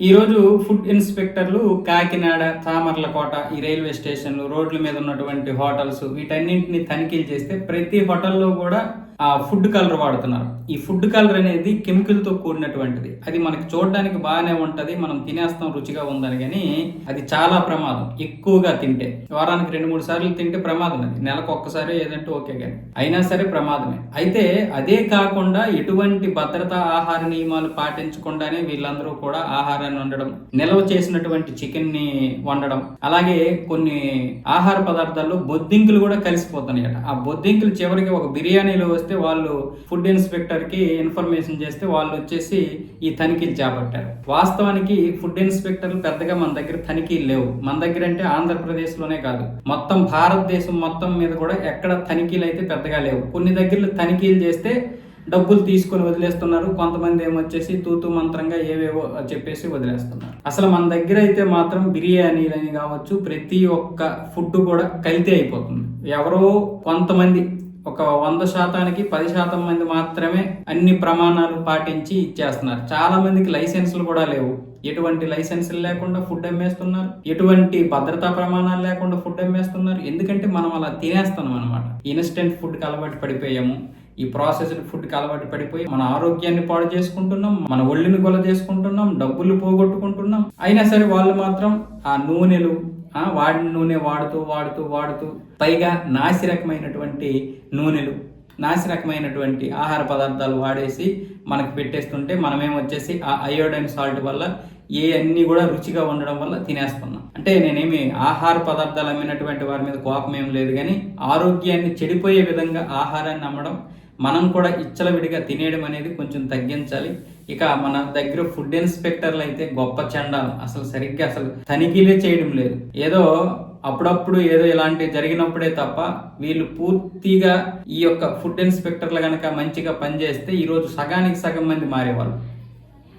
ఈరోజు ఫుడ్ ఇన్స్పెక్టర్లు కాకినాడ చామర్లకోట ఈ రైల్వే స్టేషన్లు రోడ్ల మీద ఉన్నటువంటి హోటల్స్ వీటన్నింటిని తనిఖీలు చేస్తే ప్రతి హోటల్లో కూడా ఆ ఫుడ్ కలర్ వాడుతున్నారు. ఈ ఫుడ్ కలర్ అనేది కెమికల్తో కూడినటువంటిది. అది మనకి చూడడానికి బాగానే ఉంటుంది మనం తినేస్తాం రుచిగా ఉందని కానీ అది చాలా ప్రమాదం. ఎక్కువగా తింటే. వారానికి రెండు మూడు సార్లు తింటే ప్రమాదం అది. నెలకు ఒక్కసారి ఏదంటే ఓకే కానీ. అయినా సరే ప్రమాదమే. అయితే అదే కాకుండా ఎటువంటి భద్రతా ఆహార నియమాలు పాటించకుండానే వీళ్ళందరూ కూడా ఆహారాన్ని వండడం నిల్వ చేసినటువంటి చికెన్ని వండడం అలాగే కొన్ని ఆహార పదార్థాల్లో బొద్దింకులు కూడా కలిసిపోతున్నాయట. ఆ బొద్దింకులు చివరికి ఒక బిర్యానీలో వస్తే వాళ్ళు ఫుడ్ ఇన్స్పెక్టర్కి ఇన్ఫర్మేషన్ చేస్తే వాళ్ళు వచ్చేసి ఈ తనిఖీలు చేపట్టారు వాస్తవానికి ఫుడ్ ఇన్స్పెక్టర్లు పెద్దగా మన దగ్గర తనిఖీలు లేవు. మన దగ్గర అంటే ఆంధ్రప్రదేశ్లోనే కాదు. మొత్తం భారతదేశం మొత్తం మీద కూడా ఎక్కడ తనిఖీలు అయితే పెద్దగా లేవు. కొన్ని దగ్గర తనిఖీలు చేస్తే డబ్బులు తీసుకొని వదిలేస్తున్నారు. కొంతమంది ఏమొచ్చేసి తూతు మంత్రంగా ఏవేవో చెప్పేసి వదిలేస్తున్నారు. అసలు మన దగ్గర అయితే మాత్రం బిర్యానీలని కావచ్చు ప్రతి ఒక్క ఫుడ్ కూడా కల్తీ అయిపోతుంది. ఎవరో కొంతమంది ఒక వంద శాతానికి పది శాతం మంది మాత్రమే అన్ని ప్రమాణాలు పాటించి ఇచ్చేస్తున్నారు. చాలా మందికి లైసెన్సులు కూడా లేవు. ఎటువంటి లైసెన్సులు లేకుండా ఫుడ్ అమ్మేస్తున్నారు. ఎటువంటి భద్రతా ప్రమాణాలు లేకుండా ఫుడ్ అమ్మేస్తున్నారు. ఎందుకంటే మనం అలా తినేస్తున్నాం అనమాట ఇన్స్టెంట్ ఫుడ్కి అలవాటు పడిపోయాము. ఈ ప్రాసెస్డ్ ఫుడ్కి అలవాటు పడిపోయి మన ఆరోగ్యాన్ని పాడు చేసుకుంటున్నాం. మన ఒళ్ళుని గొల చేసుకుంటున్నాం. డబ్బులు పోగొట్టుకుంటున్నాం. అయినా సరే వాళ్ళు మాత్రం ఆ నూనెలు వాడిన నూనె వాడుతూ వాడుతూ వాడుతూ పైగా నాసిరకమైనటువంటి నూనెలు. నాసిరకమైనటువంటి ఆహార పదార్థాలు వాడేసి మనకు పెట్టేస్తుంటే మనమేమొచ్చేసి ఆ అయోడైన్ సాల్ట్ వల్ల ఏ అన్ని కూడా రుచిగా ఉండడం వల్ల తినేస్తున్నాం. అంటే నేనేమి ఆహార పదార్థాలు అమ్మినటువంటి వారి మీద కోపం ఏం లేదు కానీ ఆరోగ్యాన్ని చెడిపోయే విధంగా ఆహారాన్ని అమ్మడం మనం కూడా ఇచ్చలవిడిగా తినేయడం అనేది కొంచెం తగ్గించాలి. ఇక మన దగ్గర ఫుడ్ ఇన్స్పెక్టర్లు అయితే గొప్ప చండాలు. అసలు సరిగ్గా అసలు తనిఖీలే చేయడం లేదు. ఏదో అప్పుడప్పుడు ఏదో ఇలాంటి జరిగినప్పుడే తప్ప వీళ్ళు పూర్తిగా ఈ యొక్క ఫుడ్ ఇన్స్పెక్టర్లు కనుక మంచిగా పనిచేస్తే ఈరోజు సగానికి సగం మంది మారేవాళ్ళు.